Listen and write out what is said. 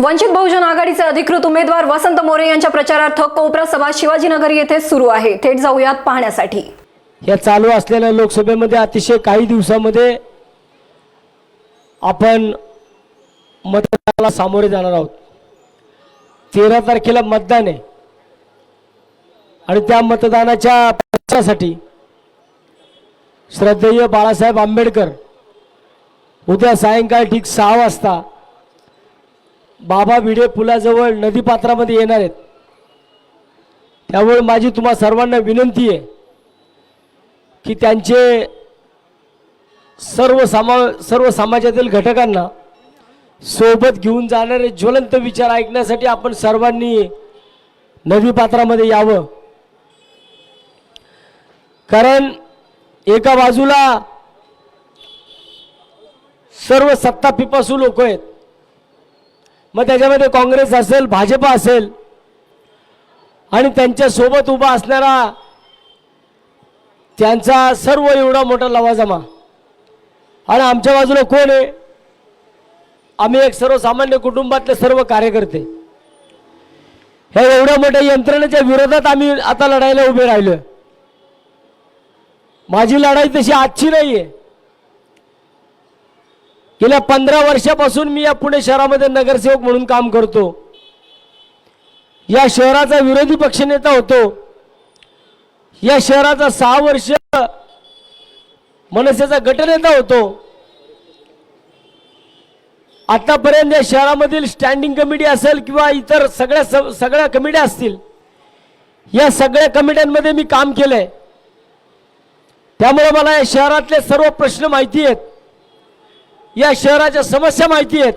वंचित बहुजन आघाडीचे अधिकृत उमेदवार वसंत मोरे यांच्या प्रचारार्थ कोपरा सभा शिवाजीनगर येथे सुरू आहे. थेट जाऊयात पाहण्यासाठी. या चालू असलेल्या लोकसभेमध्ये अतिशय काही दिवसामध्ये आपण मतदानाला सामोरे जाणार आहोत. तेरा तारखेला मतदान आहे. आणि त्या मतदानाच्या प्रचारासाठी श्रद्धेय बाळासाहेब आंबेडकर उद्या सायंकाळी ठीक सहा वाजता बाबा भिडे पुलाजवळ नदीपात्रामध्ये येणार आहेत. त्यामुळे माझी तुम्हा सर्वांना विनंती आहे की त्यांचे सर्व सामा सर्व समाजातील घटकांना सोबत घेऊन जाणारे ज्वलंत विचार ऐकण्यासाठी आपण सर्वांनी नदीपात्रामध्ये यावं. कारण एका बाजूला सर्व सत्ता पिपासू लोक आहेत. मग त्याच्यामध्ये काँग्रेस असेल भाजपा असेल आणि त्यांच्यासोबत उभा असणारा त्यांचा सर्व एवढा मोठा लवाजमा. आणि आमच्या बाजूला कोण आहे? आम्ही एक सर्वसामान्य कुटुंबातले सर्व कार्यकर्ते. ह्या एवढ्या मोठ्या यंत्रणेच्या विरोधात आम्ही आता लढायला उभे राहिलो माझी लढाई तशी आजची नाही आहे गेल्या पंधरा वर्षापासून मी या पुणे शहरामध्ये नगरसेवक म्हणून काम करतो. या शहराचा विरोधी पक्षनेता होतो. या शहराचा सहा वर्ष मनसेचा गटनेता होतो. आतापर्यंत या शहरामधील स्टँडिंग कमिटी असेल किंवा इतर सगळ्या स- सगळ्या कमिट्या असतील या सगळ्या कमिट्यांमध्ये मी काम केलंय. त्यामुळे मला या शहरातले सर्व प्रश्न माहिती आहेत. या शहराच्या समस्या माहिती आहेत.